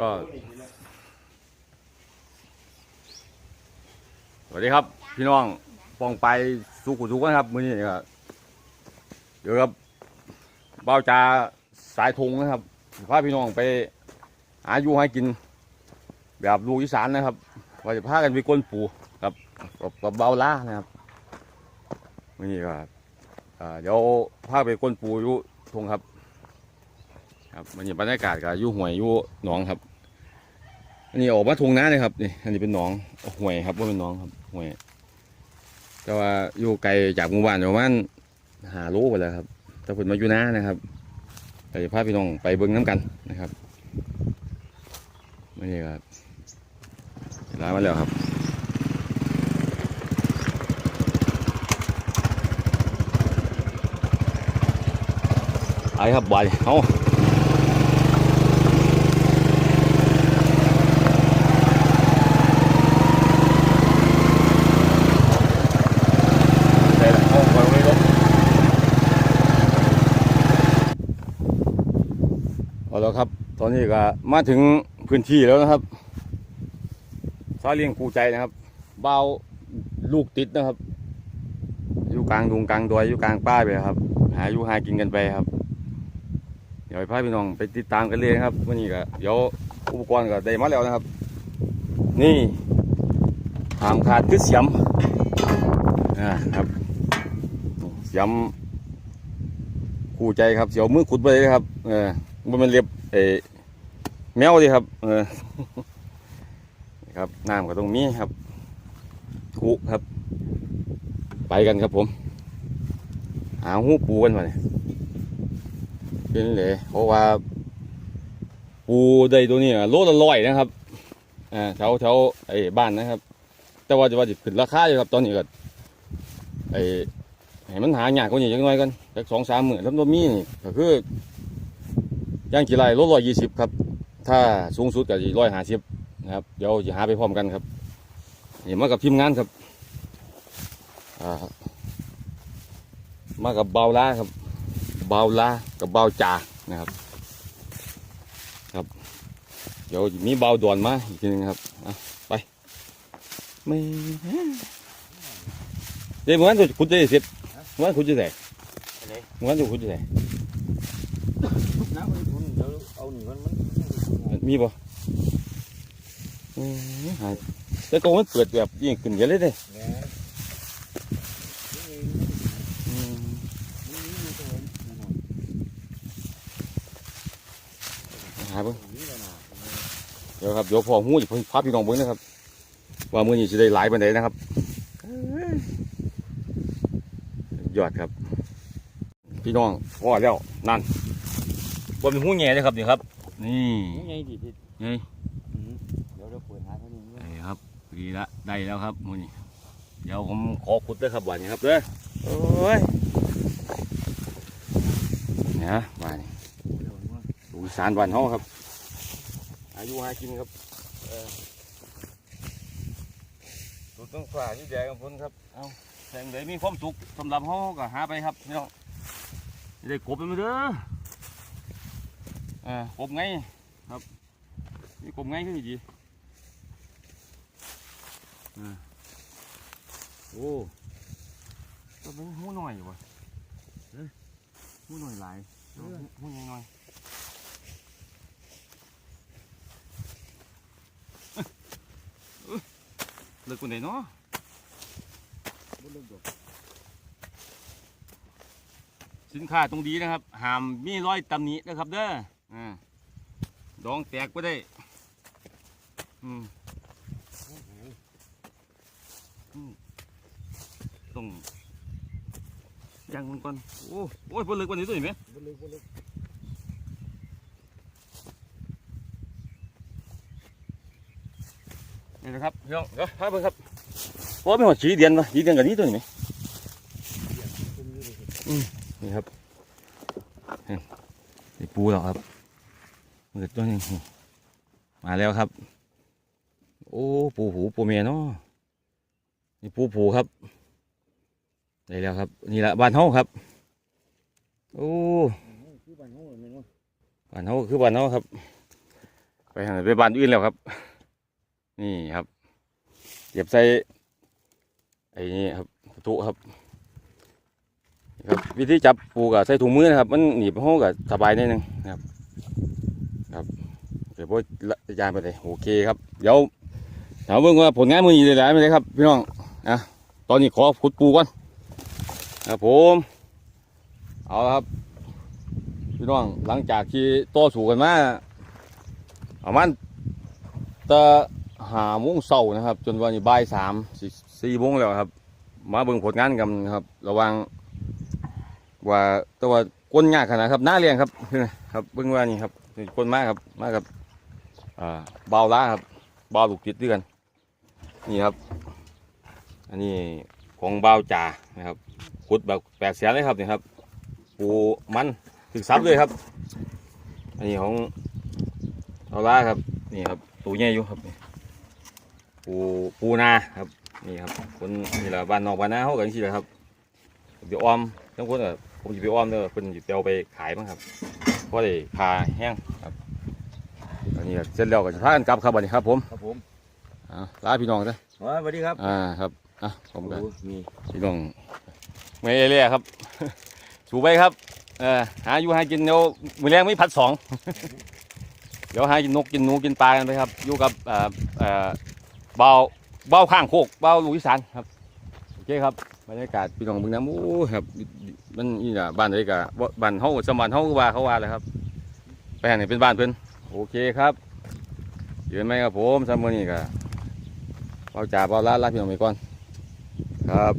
ก็สวัสดีครับ พี่น้องปองไปสุขุทุกคนครับมื้อนี้ก็เดี๋ยวครับเบ้าจาสายทงนะครับพาพี่น้องไปหาอยู่ให้กิน แบบลูกอีสานนะครับว่าจะพากันไปก้นปูครับกับกับเบาล่านะครับมื้อนี้ก็เอ่เดี๋ยวพาไปก้นปูอยู่ทงครับครับมันนี้บรรยากาศก็อยู่ห่วยยู่หนองครับ อันนี้ออกมาทงน้าเลยครับนี่อันนี้เป็นหนองห่วยครับว่าเป็นหนองครับห่วยแต่ว่าอยู่ไกลจากหมู่บ้านประมาณหาโลไปแล้วครับแต่ผลมาอยู่น้านะครับไปพาพี่น้องไปเบิ้งน้ำกันนะครับมันนี่ครับร้านมาแล้วครับไอ้ครับบายเอา เดี๋ยวเอาไว้ไว้ลบเอา แล้วครับ ตอนนี้ก็มาถึงพื้นที่แล้วนะครับซาเลี้ยงกูใจนะครับ เบาลูกติดนะครับ อยู่กลางดงกลางดอยอยู่กลางป้ายไปครับ หาอยู่หากินกันไปครับ เดี๋ยวพาพี่น้องไปติดตามกันเลยครับวันนี้ก็เดี๋ยวอุปกรณ์ก็ได้มาแล้วนะครับ นี่หามขาดคือเสียมอ่าครับเสียมคู่ใจครับเสียวมือขุดไปเลยครับ เออ มันเป็นเรียบเออแมวดีครับ เออนี่ครับน้ำก็ตรงนี้ครับคุครับ ไปกันครับผม หาหูปูกันมาเนี่ยเป็นเลยเพราะว่า ปูได้ตัวนี้โลละร้อยนะครับอ่าแถวแถวไอ้บ้านนะครับ แต่ว่าจะว่าจะขึ้นราคาอยู่ครับ ตอนนี้ก็ไอ้ให้มันหายากกว่านี้จังน้อยกันจากสองสามหมื่นแล้วตัวมีนี่ก็คือ ย่างกี่ไร่ลดร้อยยี่สิบครับ ถ้าสูงสุดก็ร้อยห้าสิบนะครับ เดี๋ยวจะหาไปพร้อมกันครับนี่มากับทีมงานครับมากับเบาล่าครับ เบาล่ากับเบาจ่านะครับ ครับ เดี๋ยวมีเบาด่วนมาอีกทีนึงครับไปไม่เดี๋ยวเหมือนคุณจะเสร็จ Muốn ขุด như thế? Đấy. Muốn dùng ขุด như thế? น้ำมันคุณเดี๋ยวเอาหนีมัน มีบ่หายแต่ตัวมันเปิดแบบยิ่งขึ้นเยอะเลยเด้หน่อืมนี่นี่นี่ตัวนี้หน่อยหายเบิ่งเดี๋ยวครับเดี๋ยวพอหูจะพาพี่น้องเบิ่งนะครับ ว่ามือนี้จะได้หลายปานใดนะครับยอดครับ พี่น้องพอแล้วนั่นบนหูแง่เลยครับนี่ครับ นี่นี่ไงดิพี่ไงอืมเดี๋ยวเราเปิดหาเท่านี้ไอ้ครับดีละได้แล้วครับมื้อนี้เดี๋ยวผมขอขุดเด้อครับวันนี้ครับเด้อโอ้ยเนี่ยมานี่เดี๋ยวมันลูกอีสานบ้านเฮาครับ อายุหากินครับเออสุดต้องฝ่าที่แดงกับพ้นครับเอาแสงใดมีความสุขสำหรับเฮาก็หาไปครับพี่น้องสิได้กบไปมาเด้อเออกบไงครับนี่กบไงขึ้นอีกดีเออโอ้ตัวนี้หูหน่อยว่ะเอ้ยหูหน่อยหลายหูหูยังน้อยเลิกคนไหนเนาะบ่เลิกดอกสินค้าตรงดีนะครับหามมีรอยตำหนินะครับเด้อ อ่าดองแตกก็ได้อืมอืมต้องยังมันก่อนโอ้โอ้ยเพิ่นเลิกวันนี้ตัวนี้ไหมบ่เลิกบ่เลิกนี่นะครับพี่น้องเดี๋ยวพาเพิ่นครับโอ้ยไม่หัวสีเดียนวะสีเดียนกับนี้ตัวนี้ไหมคุมอเนี่ครับนี่นี่ปูแล้วครับ มันจะตัวนี้มาแล้วครับ โอ้ปูหูปูเมียเนาะนี่ปูผูครับได้แล้วครับ นี่แหละบ้านเฮาครับ โอ้บ้านเฮาคือบ้านเฮาครับ ไปหาไปบ้านอื่นแล้วครับ นี่ครับเก็บใส่ไอ้นี่ครับตุครับครับ วิธีจับปูกับใส่ถุงมือนะครับ มันหนีบห้องกับสบายนิดนึงนะครับ เดี๋ยวพวกยานไปเลยโอเคครับ เดี๋ยวถามเบิ่งว่าผลงานมือนี้เลยหลายไหมเลยครับ พี่น้องอะตอนนี้ขอขุดปูก่อนครับผม เอาละครับ พี่น้องหลังจากที่ต่อสู้กันมาประมาณตะหาโมงเช้านะครับ จนวันนี้บ่ายสามสี่สี่โมงแล้วครับ มาเบิ่งผลงานกันครับ ระวังว่าแตัวาก้นยากขนาดครับหน้าเรียงครับครับเบิ่งว่านี่ครับก้นมากครับมากครับ อ่าเบาล้าครับเบาลูกติดด้วยกัน นี่ครับ อันนี้ของเบาจ่านะครับขุดแบบแปดแสนเลยครับนี่ครับปูมันถึกซับเลยครับ อันนี้ของเอาล่าครับนี่ครับตัวใหญ่อยู่ครับปูปูนาครับนี่ครับคนนี่แหละบ้านนอกบ้านนาเขากันสิแหละครับเดี๋ยวอ้อมทั้งคนอะผมจะไปอ้อมเด้อเพิ่นจะเอาไปขายมั้งครับเพราะได้คาแห้งครับ อันนี้ก็เสร็จแล้วก็จะพากันกลับครับบัดนี้ครับ ผมครับผมอ่าลาพี่น้องเด้ออ๋อสวัสดีครับอ่าครับอะผมก็โอ้มีพี่น้องไม่เล่ครับสูไปครับเออหาอยู่หากินเดี๋ยวมือแรงไม่พัดสอง เดี๋ยวหากินนกกินหนูกินปลากันไปครับ อยู่กับเอ่อเอ่อเบาเบาข้างโคกเบาลูกอีสานครับโอเคครับบรรยากาศพี่น้องเบึงน้ำโอ้ครับมันนี่แหละบ้านไหนกะบ้านเฮาสมบัติเฮาคือว่าเขาว่าเลยครับไปทางไหนเป็นบ้านเพิ่น โอเคครับ ยืนไหมครับผมสามมือนี้ก็เบาจ่าเบาล้าลาพี่น้องไปก่อน ครับ